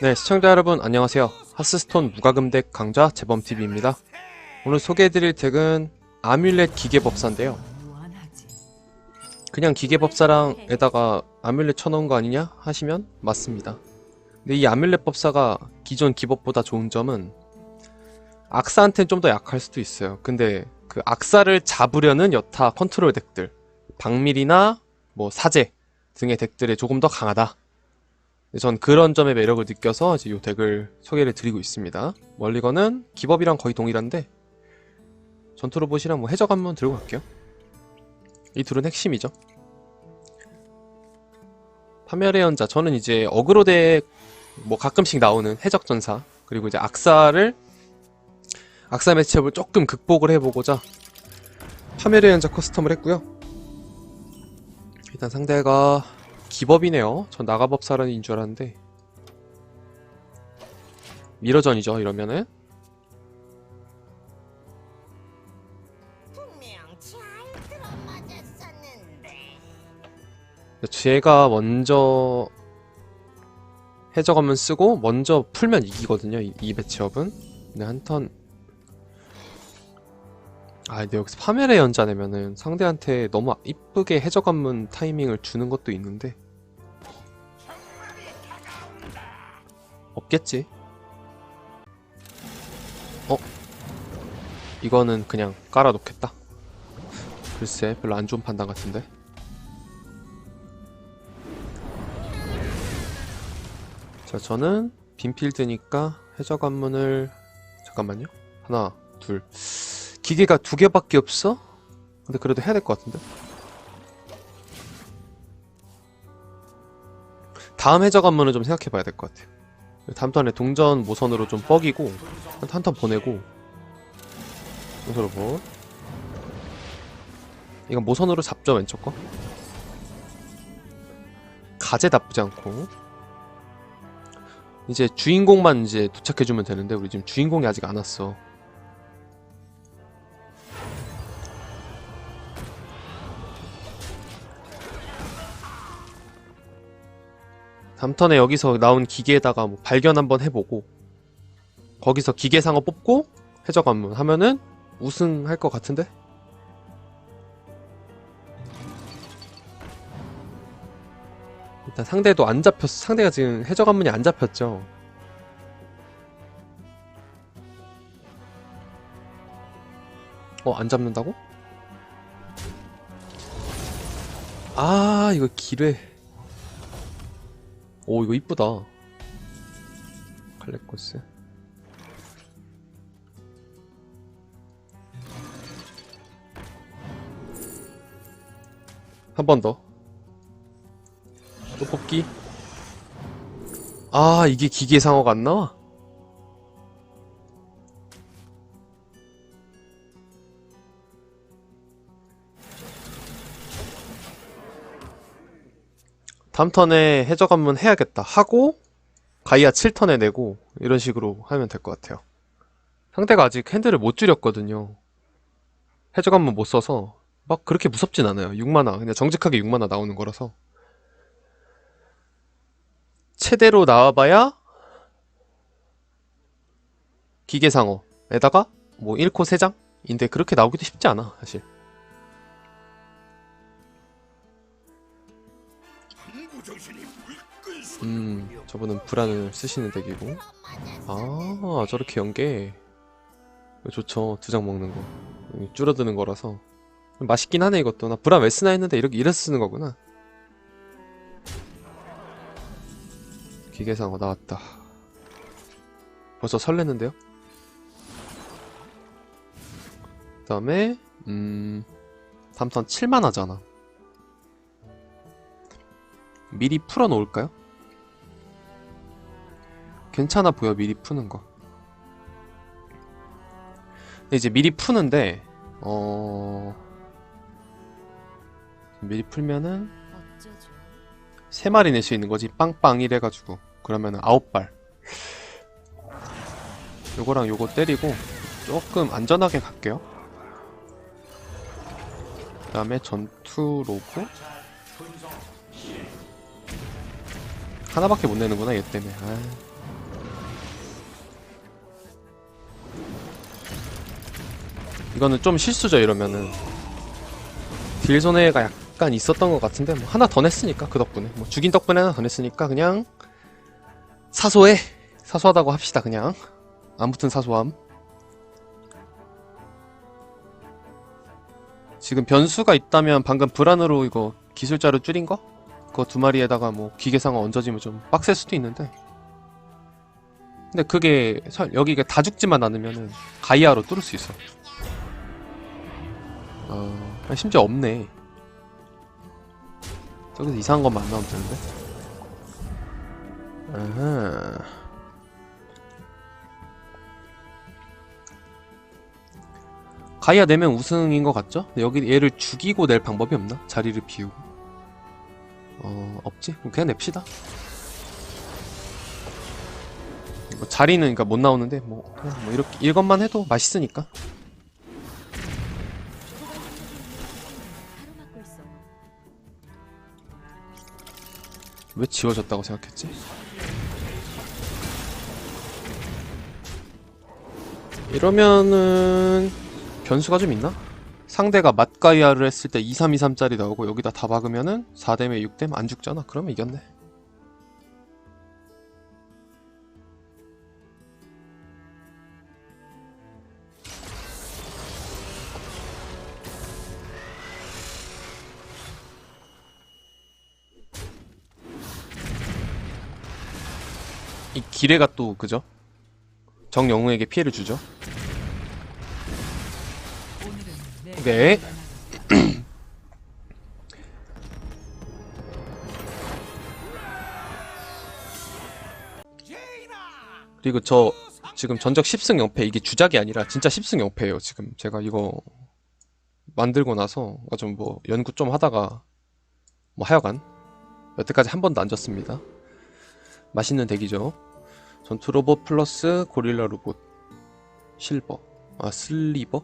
네, 시청자 여러분 안녕하세요. 하스스톤 무과금덱 강좌 재범TV입니다. 오늘 소개해드릴 덱은 아뮬렛 기계법사인데요. 그냥 기계법사랑에다가 아뮬렛 쳐놓은 거 아니냐 하시면 맞습니다. 근데 이 아뮬렛 법사가 기존 기법보다 좋은 점은 악사한테는 좀 더 약할 수도 있어요. 근데 그 악사를 잡으려는 여타 컨트롤 덱들, 박밀이나 뭐 사제 등의 덱들에 조금 더 강하다. 네, 전 그런 점의 매력을 느껴서 이제 이 덱을 소개를 드리고 있습니다. 멀리건은 기법이랑 거의 동일한데 전투 로봇이랑 뭐 해적 한번 들고 갈게요. 이 둘은 핵심이죠. 파멸의 연자 저는 이제 어그로 덱뭐 가끔씩 나오는 해적 전사 그리고 이제 악사를 악사 매치업을 조금 극복을 해보고자 파멸의 연자 커스텀을 했고요. 일단 상대가 기법이네요. 전 나가법사란인 줄 알았는데. 미러전이죠 이러면은. 제가 먼저 해적하면 쓰고 먼저 풀면 이기거든요 이, 이 배치업은. 근데 한턴. 아 근데 여기서 파멸의 연자 내면은 상대한테 너무 이쁘게 해적한문 타이밍을 주는 것도 있는데 없겠지 어? 이거는 그냥 깔아놓겠다 글쎄 별로 안 좋은 판단 같은데 자, 저는 빈필드니까 해적 관문을 잠깐만요. 하나, 둘. 기계가 두 개밖에 없어? 근데 그래도 해야 될 것 같은데. 다음 해적 관문을 좀 생각해 봐야 될 것 같아요. 다음 턴에 동전 모선으로 좀 뻐기고 한 턴 보내고. 모선으로 뭐? 이건 모선으로 잡죠 왼쪽 거? 가재 나쁘지 않고. 이제 주인공만 이제 도착해주면 되는데 우리 지금 주인공이 아직 안 왔어. 다음 턴에 여기서 나온 기계에다가 뭐 발견 한번 해보고 거기서 기계 상어 뽑고 해적 관문 하면은 우승할 것 같은데? 일단 상대도 안 잡혔어. 상대가 지금 해적 관문이 안 잡혔죠. 어, 안 잡는다고? 아, 이거 기뢰. 오, 이거 이쁘다. 칼레코스. 한 번 더. 또 뽑기. 아, 이게 기계 상어가 안 나와? 다음 턴에 해적 한번 해야겠다. 하고, 가이아 7턴에 내고, 이런 식으로 하면 될 것 같아요. 상대가 아직 핸들을 못 줄였거든요. 해적 한번 못 써서, 막 그렇게 무섭진 않아요. 6만화. 그냥 정직하게 6만화 나오는 거라서. 최대로 나와봐야 기계상어에다가 뭐 1코 3장인데 그렇게 나오기도 쉽지 않아 사실 음 저분은 불안을 쓰시는 덱이고 아 저렇게 연계 좋죠 두 장 먹는 거 줄어드는 거라서 맛있긴 하네 이것도 나 불안 왜 쓰나 했는데 이렇게 이래서 쓰는 거구나 기계상어 나왔다. 벌써 설레는데요? 그 다음에, 음, 다음 턴 7만 하잖아. 미리 풀어 놓을까요? 괜찮아 보여, 미리 푸는 거. 근데 이제 미리 푸는데, 어, 미리 풀면은, 세 마리 낼 수 있는 거지. 빵빵 이래가지고. 그러면은 아홉 발. 요거랑 요거 때리고 조금 안전하게 갈게요. 그 다음에 전투 로봇 하나밖에 못 내는구나 얘 때문에. 아. 이거는 좀 실수죠 이러면은. 딜 손해가 약간 있었던 것 같은데 뭐 하나 더 냈으니까 그 덕분에. 뭐 죽인 덕분에 하나 더 냈으니까 그냥 사소해. 사소하다고 합시다 그냥. 아무튼 사소함. 지금 변수가 있다면 방금 불안으로 이거 기술자로 줄인 거? 그거 두 마리에다가 뭐 기계상어 얹어지면 좀 빡셀 수도 있는데. 근데 그게 설- 여기가 다 죽지만 않으면은 가이아로 뚫을 수 있어 어, 아니, 심지어 없네 저기서 이상한 것만 안 나오면 되는데 아하. 가이아 내면 우승인 것 같죠? 여기 얘를 죽이고 낼 방법이 없나? 자리를 비우고 어 없지? 그냥 냅시다 뭐 자리는 그러니까 못 나오는데 뭐 뭐 이렇게 이것만 해도 맛있으니까 왜 지워졌다고 생각했지? 이러면은 변수가 좀 있나? 상대가 맞가이아를 했을 때 2323짜리 나오고 여기다 다 박으면은 4댐에 6댐 안 죽잖아. 그러면 이겼네. 이 기레가 또 그죠? 정영웅에게 피해를 주죠. 네. 그리고 저 지금 전적 10승 0패 이게 주작이 아니라 진짜 10승 0패예요. 지금 제가 이거 만들고 나서 좀 뭐 연구 좀 하다가 뭐 하여간 여태까지 한 번도 안 졌습니다. 맛있는 덱이죠. 전투 로봇 플러스 고릴라 로봇 실버 아 슬리버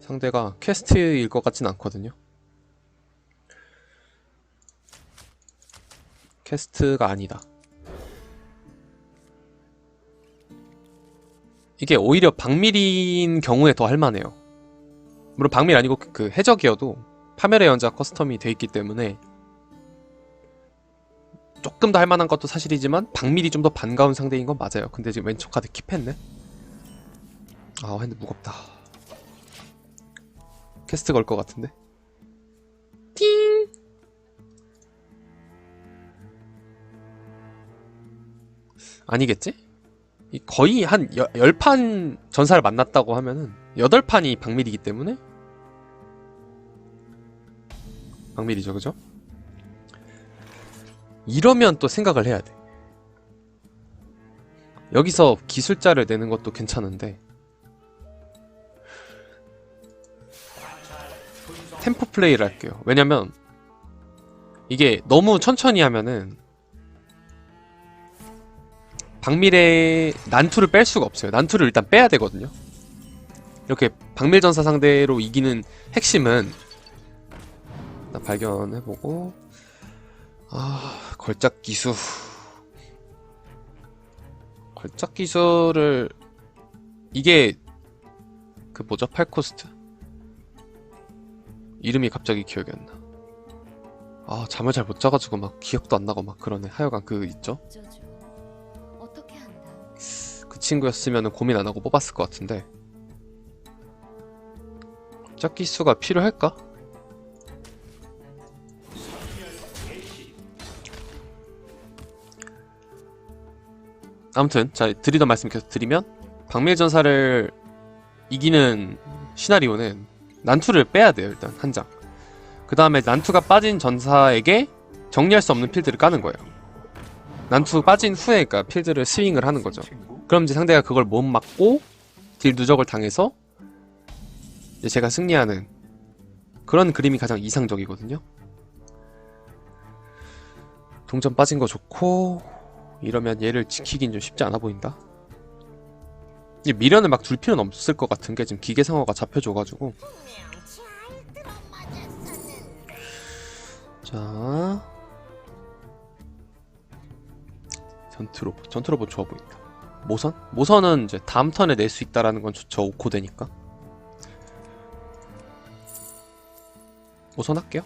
상대가 퀘스트일 것 같진 않거든요. 퀘스트가 아니다. 이게 오히려 박밀인 경우에 더 할만해요. 물론 박밀 아니고 그- 그 해적이어도 파멸의 연자 커스텀이 돼 있기 때문에 조금 더 할만한 것도 사실이지만 박밀이 좀 더 반가운 상대인 건 맞아요. 근데 지금 왼쪽 카드 킵했네. 아 핸드 무겁다. 캐스트 걸 것 같은데. 띵. 아니겠지? 이 거의 한 여- 10판 전사를 만났다고 하면은 8판이 박밀이기 때문에 박밀이죠, 그죠? 이러면 또 생각을 해야 돼. 여기서 기술자를 내는 것도 괜찮은데 템포 플레이를 할게요. 왜냐면 이게 너무 천천히 하면은 박밀의 난투를 뺄 수가 없어요. 난투를 일단 빼야 되거든요. 이렇게 박밀전사 상대로 이기는 핵심은 일단 발견해보고 아 걸작 기수 걸작 기술을 이게 그 뭐죠 팔코스트 이름이 갑자기 기억이 안 나. 아 잠을 잘 못 자가지고 막 기억도 안 나고 막 그러네. 하여간 그 있죠. 그 친구였으면 고민 안 하고 뽑았을 것 같은데. 걸작 기수가 필요할까? 아무튼 자 드리던 말씀 계속 드리면 박밀전사를 이기는 시나리오는 난투를 빼야 돼요 일단 한 장. 그 다음에 난투가 빠진 전사에게 정리할 수 없는 필드를 까는 거예요. 난투 빠진 후에 그러니까 필드를 스윙을 하는 거죠. 그럼 이제 상대가 그걸 못 막고 딜 누적을 당해서 이제 제가 승리하는 그런 그림이 가장 이상적이거든요. 동전 빠진 거 좋고 이러면 얘를 지키긴 좀 쉽지 않아 보인다. 이 미련을 막 둘 필요는 없을 것 같은 게 지금 기계 상어가 잡혀줘가지고. 자. 전투 로봇 전투 로봇 좋아 보인다. 모선? 모선은 이제 다음 턴에 낼 수 있다라는 건 좋죠 5코 되니까. 모선 할게요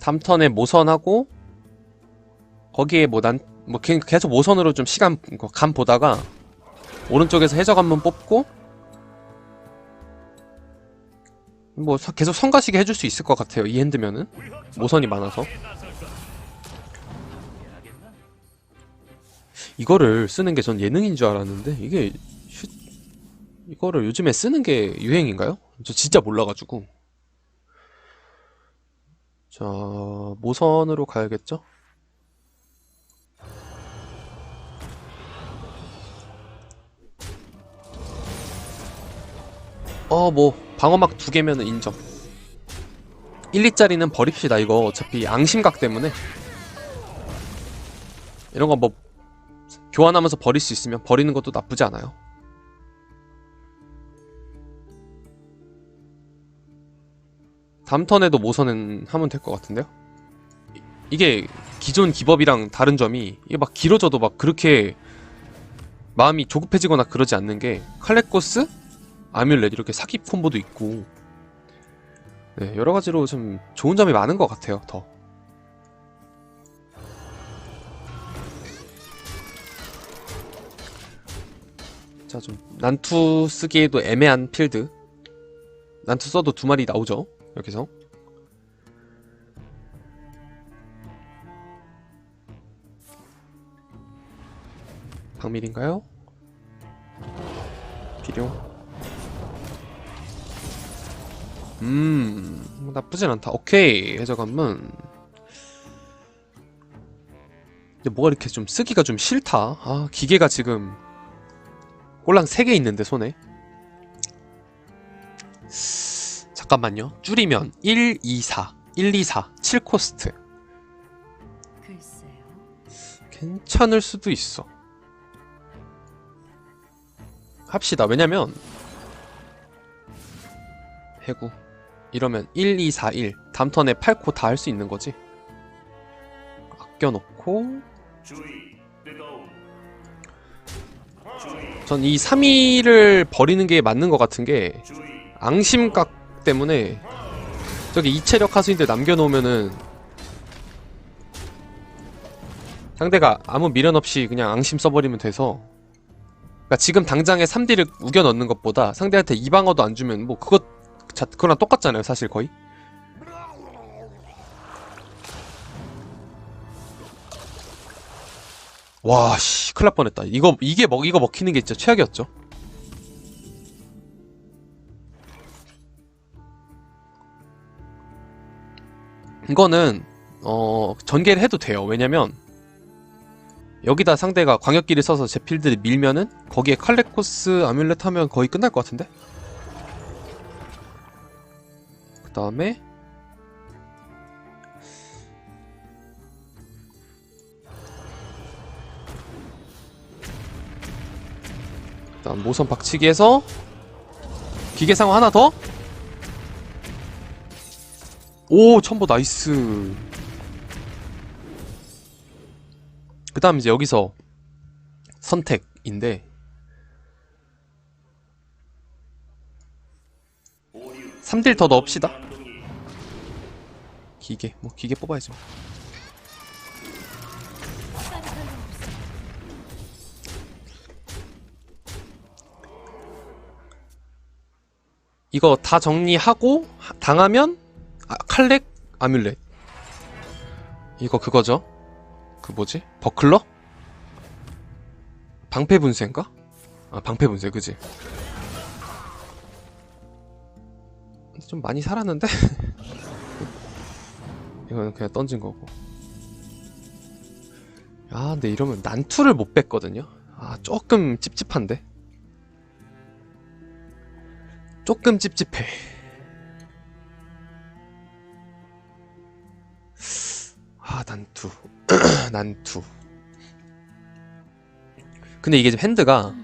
다음 턴에 모선하고 거기에 뭐 난 뭐 계속 모선으로 좀 시간 뭐감 보다가 오른쪽에서 해적 한 번 뽑고 뭐 서- 계속 성가시게 해줄 수 있을 것 같아요 이 핸드면은. 모선이 많아서. 이거를 쓰는 게 전 예능인 줄 알았는데 이게 슈- 이거를 요즘에 쓰는 게 유행인가요? 저 진짜 몰라가지고 자 모선으로 가야겠죠? 어, 뭐, 방어막 두 개면은 인정. 1, 2짜리는 버립시다, 이거. 어차피 앙심각 때문에. 이런 거 뭐, 교환하면서 버릴 수 있으면 버리는 것도 나쁘지 않아요. 다음 턴에도 모선은 하면 될 것 같은데요? 이- 이게 기존 기법이랑 다른 점이, 이게 막 길어져도 막 그렇게 마음이 조급해지거나 그러지 않는 게, 칼레코스? 아뮬렛 이렇게 사기 콤보도 있고 네, 여러 가지로 좀 좋은 점이 많은 것 같아요. 더. 자, 좀 난투 쓰기에도 애매한 필드. 난투 써도 두 마리 나오죠. 여기서. 박밀인가요? 필요. 음, 뭐 나쁘진 않다. 오케이, 해적함은. 근데 뭐가 이렇게 좀 쓰기가 좀 싫다. 아, 기계가 지금 꼴랑 3개 있는데, 손에. 잠깐만요. 줄이면 1, 2, 4. 1, 2, 4. 7코스트. 글쎄요. 괜찮을 수도 있어. 합시다. 왜냐면 해구 이러면 1, 2, 4, 1 다음 턴에 8코 다 할 수 있는 거지. 아껴놓고 전 이 3위를 버리는 게 맞는 것 같은 게 앙심각 때문에 저기 이체력 하수인들 남겨놓으면은 상대가 아무 미련 없이 그냥 앙심 써버리면 돼서 그러니까 지금 당장에 3D를 우겨 넣는 것보다 상대한테 2방어도 안 주면 뭐 그것 자, 그거랑 똑같잖아요 사실 거의. 와씨 큰일 날 뻔했다. 이거 이게 먹 이거 먹히는 게 진짜 최악이었죠 이거는 어 전개를 해도 돼요 왜냐면 여기다 상대가 광역기를 써서 제 필드를 밀면은 거기에 칼레코스 아뮬렛 하면 거의 끝날 것 같은데? 그 다음에 일단 모선 박치기해서 기계상어 하나 더? 오 첨보 나이스. 그 다음 이제 여기서 선택인데. 3딜 더 넣읍시다. 기계 뭐 기계 뽑아야죠 이거 다 정리하고 하- 당하면 아, 칼렉 아뮬렛 이거 그거죠 그 뭐지? 버클러? 방패 분쇄인가? 아 방패 분쇄 그지? 좀 많이 살았는데? 이거는 그냥 던진 거고 아 근데 이러면 난투를 못 뺐거든요 아 조금 찝찝한데 조금 찝찝해 난투. 난투. 근데 이게 핸드가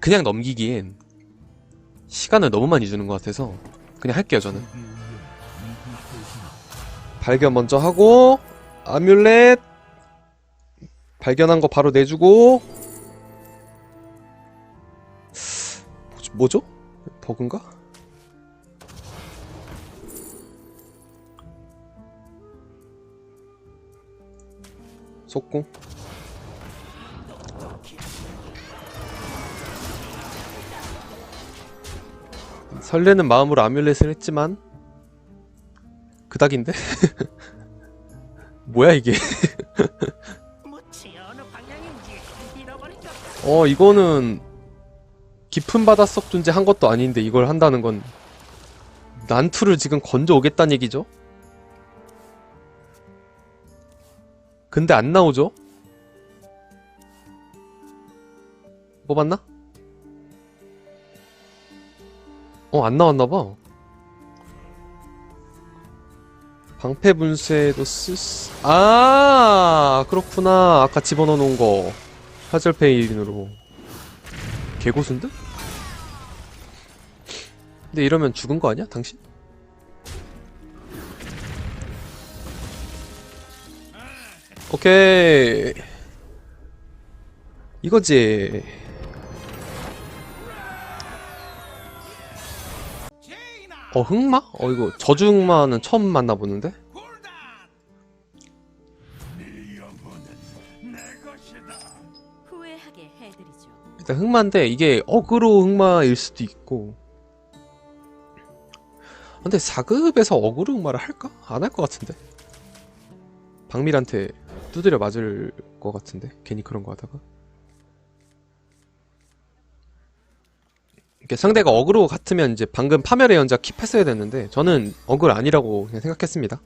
그냥 넘기기엔 시간을 너무 많이 주는 것 같아서 그냥 할게요 저는. 발견 먼저 하고 아뮬렛. 발견한 거 바로 내주고. 뭐죠? 버그인가? 속공 설레는 마음으로 아뮬렛을 했지만 그닥인데? 뭐야 이게 어 이거는 깊은 바닷속 존재 한 것도 아닌데 이걸 한다는 건 난투를 지금 건져 오겠다는 얘기죠? 근데 안 나오죠? 뽑았나? 어, 안 나왔나봐. 방패 분쇄도 쓸 수... 아, 그렇구나. 아까 집어넣어 놓은 거. 화절페인으로. 개고수인데? 근데 이러면 죽은 거 아니야, 당신? 오케이. 이거지. 어, 흑마? 어, 이거 저주 흑마는 처음 만나보는데? 일단 흑마인데 이게 어그로 흑마일 수도 있고 근데 4급에서 어그로 흑마를 할까? 안 할 것 같은데 박밀한테 두드려 맞을 것 같은데? 괜히 그런 거 하다가? 이렇게 상대가 어그로 같으면 이제 방금 파멸의 연자 킵했어야 됐는데 저는 어그로 아니라고 그냥 생각했습니다.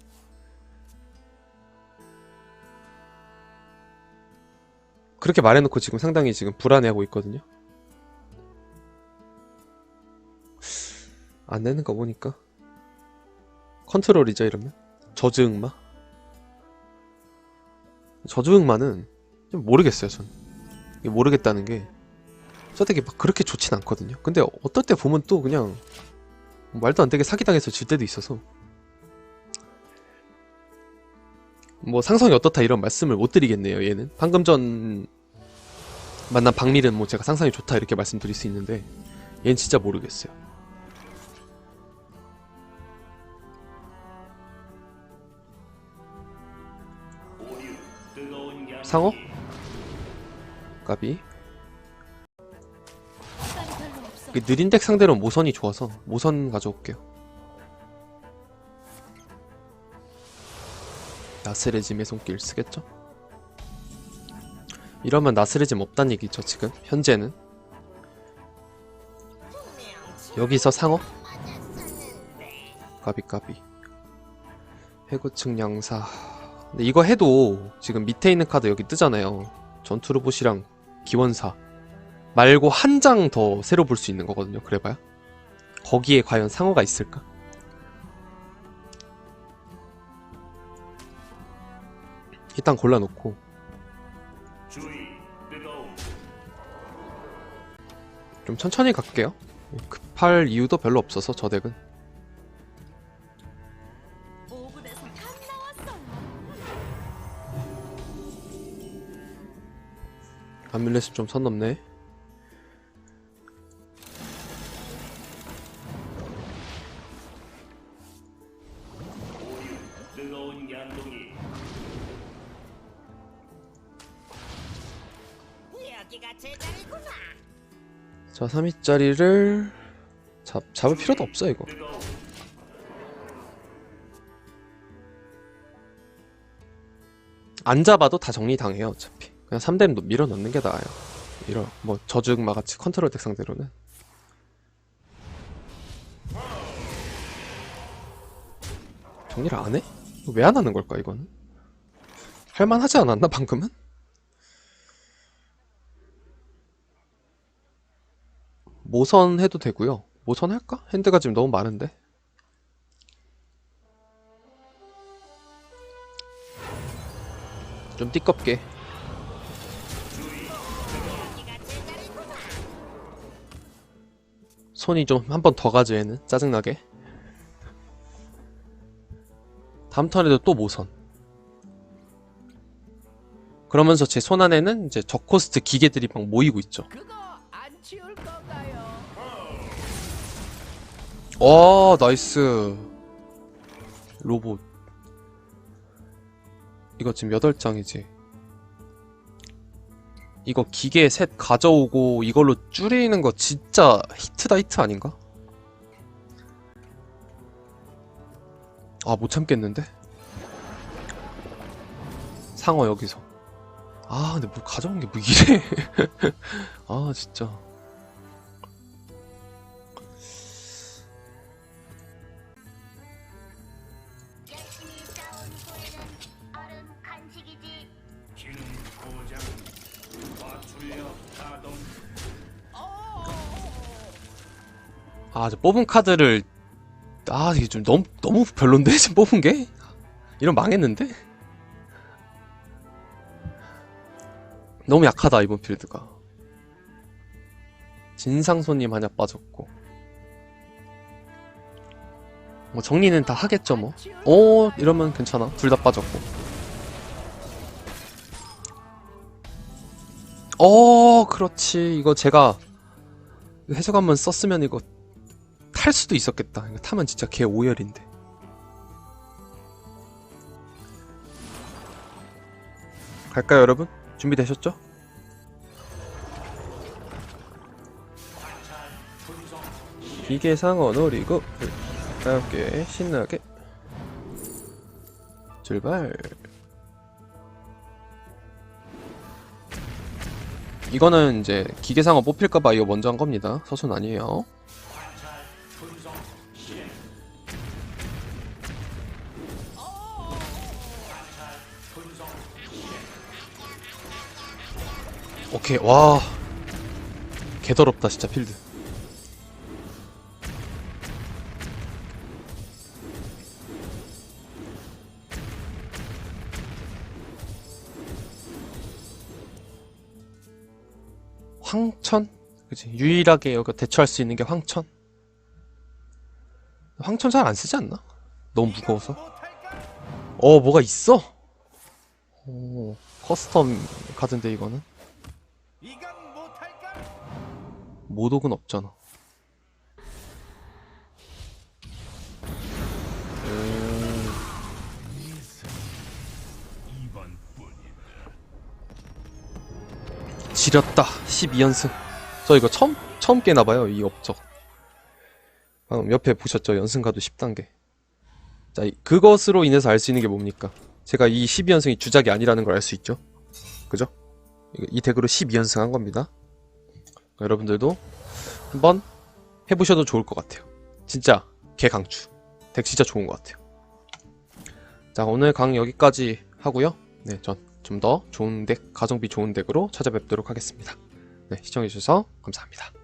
그렇게 말해놓고 지금 상당히 지금 불안해하고 있거든요. 안 되는 거 보니까. 컨트롤이죠 이러면? 저주흑마 저주흑마는 좀 모르겠어요 전. 모르겠다는 게 서택이 막 그렇게 좋진 않거든요. 근데 어떨 때 보면 또 그냥 말도 안 되게 사기당해서 질 때도 있어서. 뭐 상성이 어떻다 이런 말씀을 못 드리겠네요 얘는. 방금 전 만난 박밀은 뭐 제가 상상이 좋다 이렇게 말씀드릴 수 있는데 얘는 진짜 모르겠어요 상어? 까비 느린 덱 상대로 모선이 좋아서 모선 가져올게요 나스레짐의 손길 쓰겠죠? 이러면 나스레짐 없단 얘기죠 지금 현재는 여기서 상어? 까비 까비 해고층 양사 근데 이거 해도 지금 밑에 있는 카드 여기 뜨잖아요. 전투로봇이랑 기원사 말고 한 장 더 새로 볼 수 있는 거거든요. 그래봐야 거기에 과연 상어가 있을까? 일단 골라놓고. 좀 천천히 갈게요. 급할 이유도 별로 없어서 저 덱은 아뮬렛이 좀 선 넘네. 자 3위짜리를 잡, 잡을 필요도 없어 이거. 안 잡아도 다 정리당해요 어차피 그냥 3댐 밀어 넣는 게 나아요 이런 뭐 저주흑마 같이 컨트롤 덱 상대로는 정리를 안 해? 왜 안 하는 걸까 이거는? 할만하지 않았나 방금은? 모선 해도 되고요. 모선 할까? 핸드가 지금 너무 많은데. 좀 띠껍게. 손이 좀 한 번 더 가죠 얘는. 짜증나게. 다음 턴에도 또 모선. 그러면서 제 손 안에는 이제 저코스트 기계들이 막 모이고 있죠. 건가요? 어 나이스. 로봇. 이거 지금 8장이지 이거 기계 셋 가져오고 이걸로 줄이는 거 진짜 히트다 히트 아닌가? 아 못 참겠는데? 상어 여기서 아 근데 뭐 가져온 게 뭐 이래 아 진짜 아, 저 뽑은 카드를 아, 이게 좀 너무 너무 별론데 지금 뽑은 게? 이런 망했는데? 너무 약하다 이번 필드가. 진상손님 하나 빠졌고. 뭐 정리는 다 하겠죠 뭐. 오, 이러면 괜찮아. 둘 다 빠졌고. 어, 그렇지. 이거 제가 해석 한번 썼으면 이거 탈 수도 있었겠다. 타면 진짜 개 오열인데. 갈까요, 여러분? 준비되셨죠? 기계 상어 노리고 함께 신나게 출발. 이거는 이제 기계상어 뽑힐까봐 이거 먼저 한 겁니다. 서순 아니에요. 오케이 와 개더럽다 진짜 필드 황천? 그치 유일하게 여기 대처할 수 있는 게 황천 황천 잘 안 쓰지 않나? 너무 무거워서 어 뭐가 있어? 오 커스텀 카드인데 이거는 이건 못할까? 모독은 없잖아. 지렸다. 12연승. 저 이거 처음, 처음 깨나봐요, 이 업적. 방금 옆에 보셨죠? 연승가도 10단계. 자, 이- 그것으로 인해서 알 수 있는 게 뭡니까? 제가 이 12연승이 주작이 아니라는 걸 알 수 있죠? 그죠? 이 덱으로 12연승 한 겁니다. 여러분들도 한번 해보셔도 좋을 것 같아요. 진짜 개강추. 덱 진짜 좋은 것 같아요. 자 오늘 강 여기까지 하고요. 네, 전 좀 더 좋은 덱, 가성비 좋은 덱으로 찾아뵙도록 하겠습니다. 네, 시청해주셔서 감사합니다.